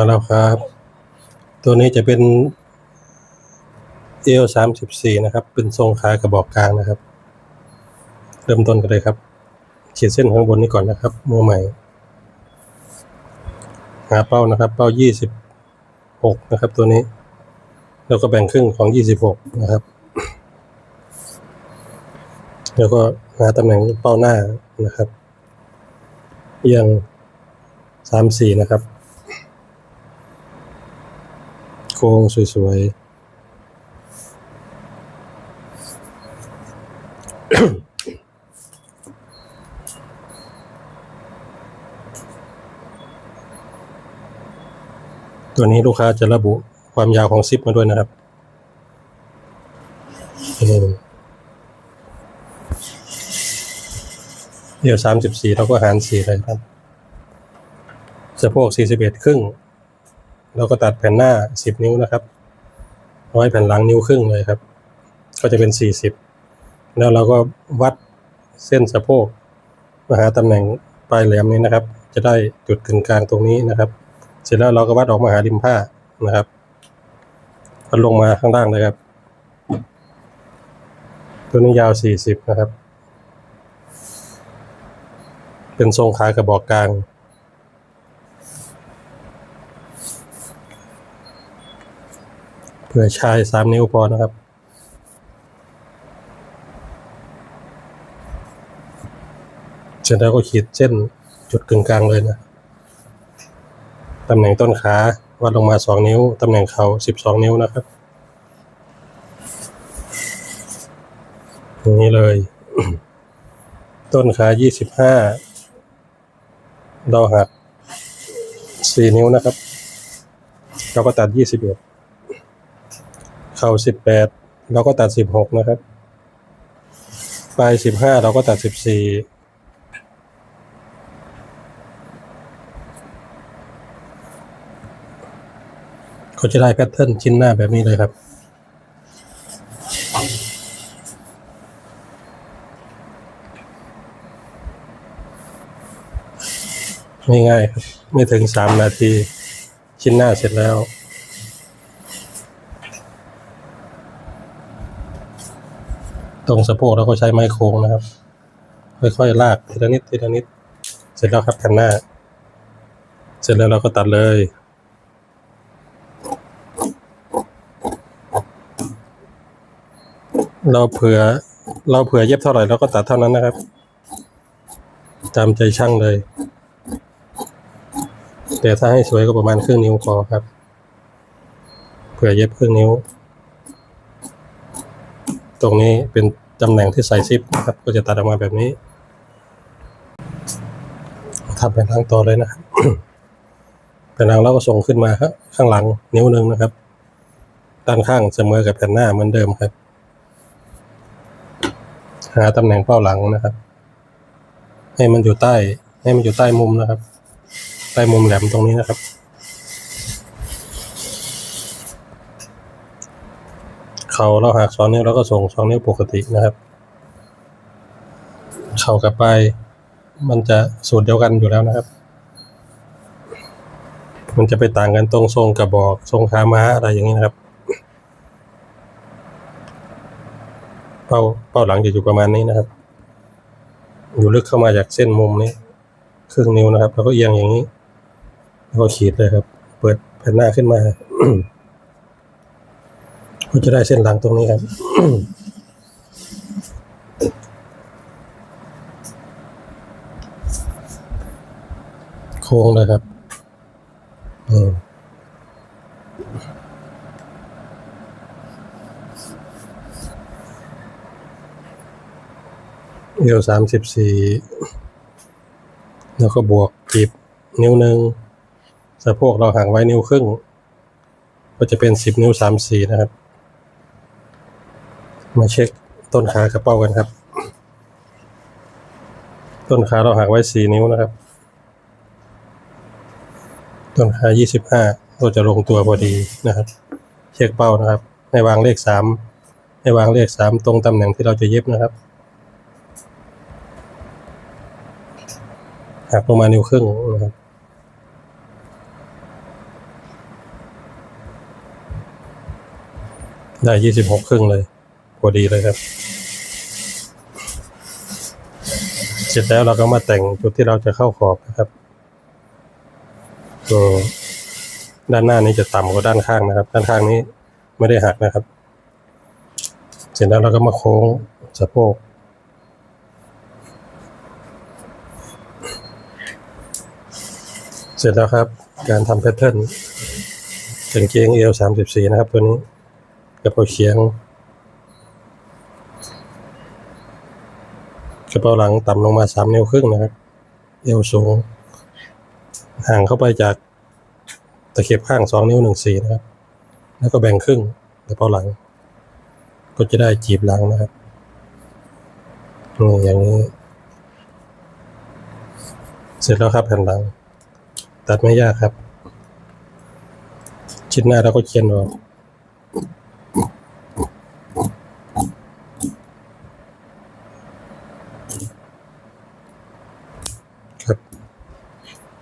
มาแล้วครับ ตัวนี้จะเป็นเอลสามสิบสี่นะครับ เป็นทรงขากระบอกกลางนะครับ เริ่มต้นกันเลยครับขีดเส้นข้างบนนี้ก่อนนะครับมือใหม่ หาเป้านะครับ เป้ายี่สิบหกนะครับ ตัวนี้ แล้วก็แบ่งครึ่งของยี่สิบหกนะครับ แล้วก็หาตำแหน่งเป้าหน้านะครับเอียงสามสี่นะครับ โค้งสวยๆตัวนี้ลูกค้าจะระบุความยาวของซิปมาด้วยนะครับ เดี๋ยวสามสิบสี่เราก็หารสี่เลยครับสะโพกสี่สิบเอ็ดครึ่ง เราก็ตัดแผ่นหน้าสิบนิ้วนะครับเอาไว้แผ่นหลังนิ้วครึ่งเลยครับ ก็จะเป็นสี่สิบแล้วเราก็วัดเส้นสะโพกมาหาตำแหน่งปลายแหลมนี้นะครับ จะได้จุดกึ่งกลางตรงนี้นะครับ เสร็จแล้วเราก็วัดออกมาหาริมผ้านะครับก็ลงมาข้างล่างเลยครับ ตัวนี้ยาวสี่สิบนะครับ เป็นทรงขากระบอกกลาง เผื่อชายสามนิ้วพอนะครับ เสร็จแล้วก็ขีดเส้นจุดกึ่งกลางเลยนะ ตำแหน่งต้นขาวัดลงมาสองนิ้ว ตำแหน่งเข่าสิบสองนิ้วนะครับอย่างนี้เลย ต้นขายี่สิบห้าเราหักสี่นิ้วนะครับ เราก็ตัดยี่สิบเอ็ด เข่าสิบแปดเราก็ตัดสิบหกนะครับ ปลายสิบห้าเราก็ตัดสิบสี่เขาจะได้แพทเทิร์นชิ้นหน้าแบบนี้เลยครับง่ายๆครับ ไม่ถึงสามนาที ชิ้นหน้าเสร็จแล้ว ตรงสะโพกเราก็ใช้ไม้โค้งนะครับ ค่อยๆลากทีละนิดทีละนิด เสร็จแล้วครับแผ่นหน้า เสร็จแล้วเราก็ตัดเลยเราเผื่อเราเผื่อเย็บเท่าไหร่เราก็ตัดเท่านั้นนะครับตามใจช่างเลย แต่ถ้าให้สวยก็ประมาณครึ่งนิ้วพอครับ เผื่อเย็บครึ่งนิ้ว ตรงนี้เป็นตำแหน่งที่ใส่ซิปนะครับ ก็จะตัดออกมาแบบนี้ทำเป็นทางต่อเลยนะครับเป็นทางเราก็ส่งขึ้นมาครับข้างหลังนิ้วหนึ่งนะครับ ด้านข้างเสมอกับแผ่นหน้าเหมือนเดิมครับ หาตำแหน่งเป้าหลังนะครับ ให้มันอยู่ใต้ ให้มันอยู่ใต้มุมนะครับ ใต้มุมแหลมตรงนี้นะครับ เขาเราหักสองนิ้วแล้วก็ส่งสองนิ้วปกตินะครับ เข่ากับไป มันจะสูตรเดียวกันอยู่แล้วนะครับ มันจะไปต่างกันตรงทรงกระบอกทรงขาม้าอะไรอย่างนี้นะครับ เป้าเป้าหลังจะอยู่ประมาณนี้นะครับ อยู่ลึกเข้ามาจากเส้นมุมนี้ครึ่งนิ้วนะครับ แล้วก็เอียงอย่างนี้ แล้วก็ขีดเลยครับ เปิดแผ่นหน้าขึ้นมา ก็จะได้เส้นหลังตรงนี้ครับโค้งเลยครับอืมเดียวสามสิบสี่แล้วก็บวกจีบนิ้วหนึ่งสะโพกเราห่างไว้นิ้วครึ่ง ก็จะเป็นสิบนิ้วสามสี่นะครับ มาเช็คต้นขากระเป๋ากันครับ ต้นขาเราหักไว้สี่นิ้วนะครับ ต้นขายี่สิบห้าเราจะลงตัวพอดีนะครับ เช็คเป้านะครับให้วางเลขสามให้วางเลขสามตรงตำแหน่งที่เราจะเย็บนะครับหักลงมานิ้วครึ่งนะครับได้ยี่สิบหกครึ่งเลย พอดีเลยครับ เสร็จแล้วเราก็มาแต่งจุดที่เราจะเข้าขอบนะครับตัวด้านหน้านี้จะต่ำกว่าด้านข้างนะครับ ด้านข้างนี้ไม่ได้หักนะครับ เสร็จแล้วเราก็มาโค้งสะโพกเสร็จแล้วครับ การทำแพทเทิร์นกางเกงเอวสามสิบสี่นะครับ ตัวนี้กระเป๋าเคียง กระเป๋าหลังต่ำลงมาสามนิ้วครึ่งนะครับ เอวสูง ห่างเข้าไปจากตะเข็บข้างสองนิ้วหนึ่งสี่นะครับ แล้วก็แบ่งครึ่งกระเป๋าหลัง ก็จะได้จีบหลังนะครับนี่อย่างนี้ เสร็จแล้วครับแผ่นหลัง ตัดไม่ยากครับ ชิ้นหน้าเราก็เขียนออก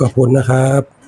ขอบคุณนะครับ